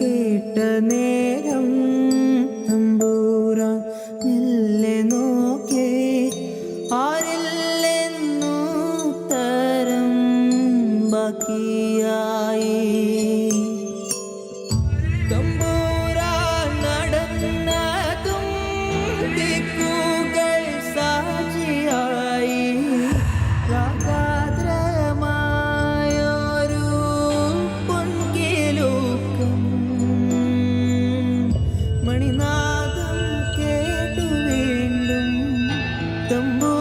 കേട്ട നേരം തമ്പൂരാൻ മെല്ലെ നോക്കേ. ആരില്ലെന്നു തരം ബാക്കിയായി. തമ്പൂരാൻ നടന്നതും തമ്പൂരാൻ